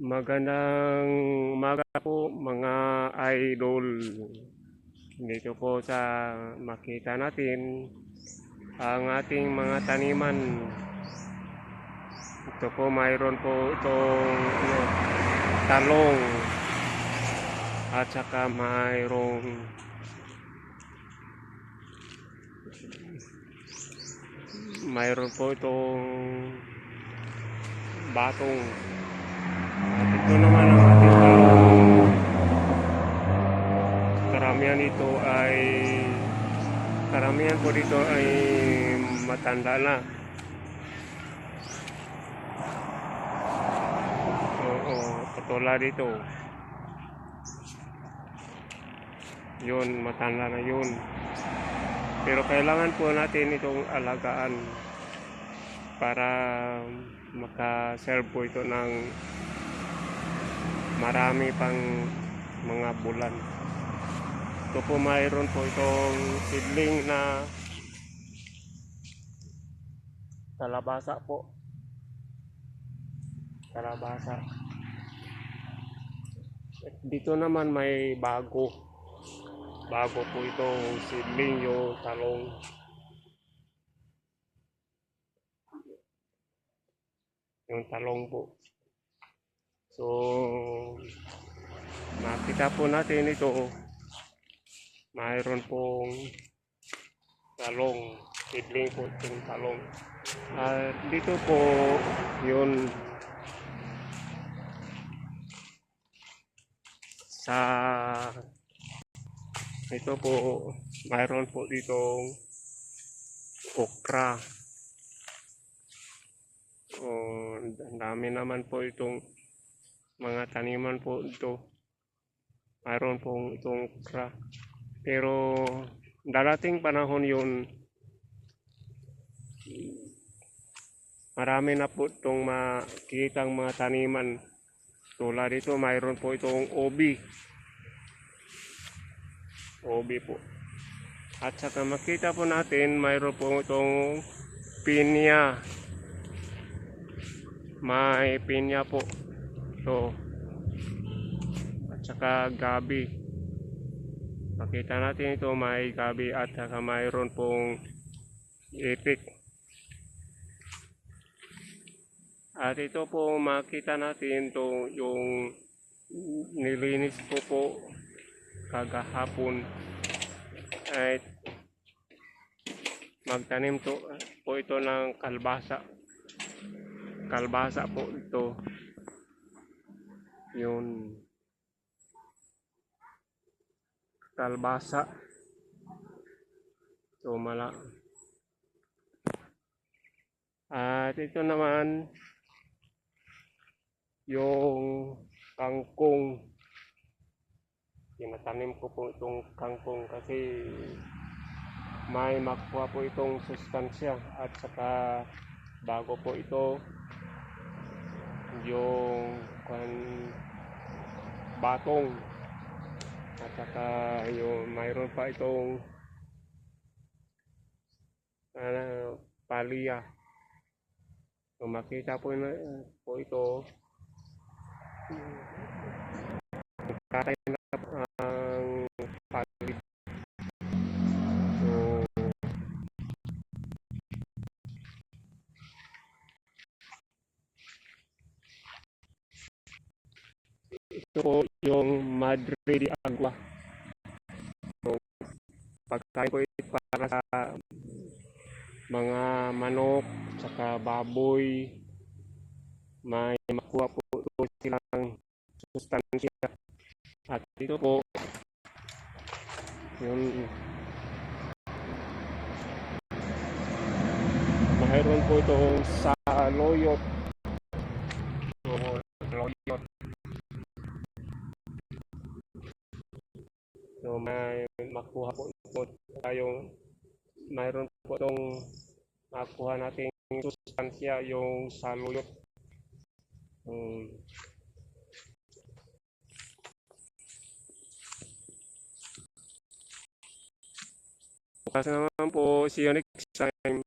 Magandang umaga po mga idol. Dito po sa makita natin ang ating mga taniman. Ito po mayroon po itong ano, talong at saka mayroong mayroon po itong batong at ito naman ang ating. Karamihan ito ay karamihan po dito ay matanda na. Oo, katulad dito. Yun, matanda na yun. Pero kailangan po natin itong alagaan para makaserve po ito ng marami pang mga bulan. Ito po mayroon po itong seedling na kalabasa po. Kalabasa. At Dito naman may bago. Bago po itong seedling yung talong. Yung talong po. So, makita po natin ito. Mayroon pong talong. Seedling po itong talong. At dito po, yun sa ito po mayroon po ditong okra oh, ang dami naman po itong mga taniman po ito. Mayroon pong itong okra pero darating panahon yun marami na po itong makikitang mga taniman. Tulad ito mayroon po itong obi obi po. At saka makita po natin mayroon po itong pinya. May pinya po ito at saka gabi. Makita natin ito may gabi at saka mayroon pong itik at ito po makita natin to yung nilinis po po kagahapon. Ay magtanim to po ito ng kalbasa. Kalbasa po ito yun. Kalbasa. So mala. At ito naman yung kangkong. Tinatanim ko po itong kangkong kasi may makuha po itong sustansya at saka bago po ito yung kan batong. At saka yung mayroon pa itong ano, palya. So makita po, po ito. katay na ito yung Madre de Agua. So, pagkain ko ito para sa mga manok, saka baboy, may makuha po ito silang sustansya. At ito po, yung mayroon po itong sa loyot. So may makuha po po tayong mayroon po itong makuha nating sustansya yung saluyot. Um, bukas naman po, see you time.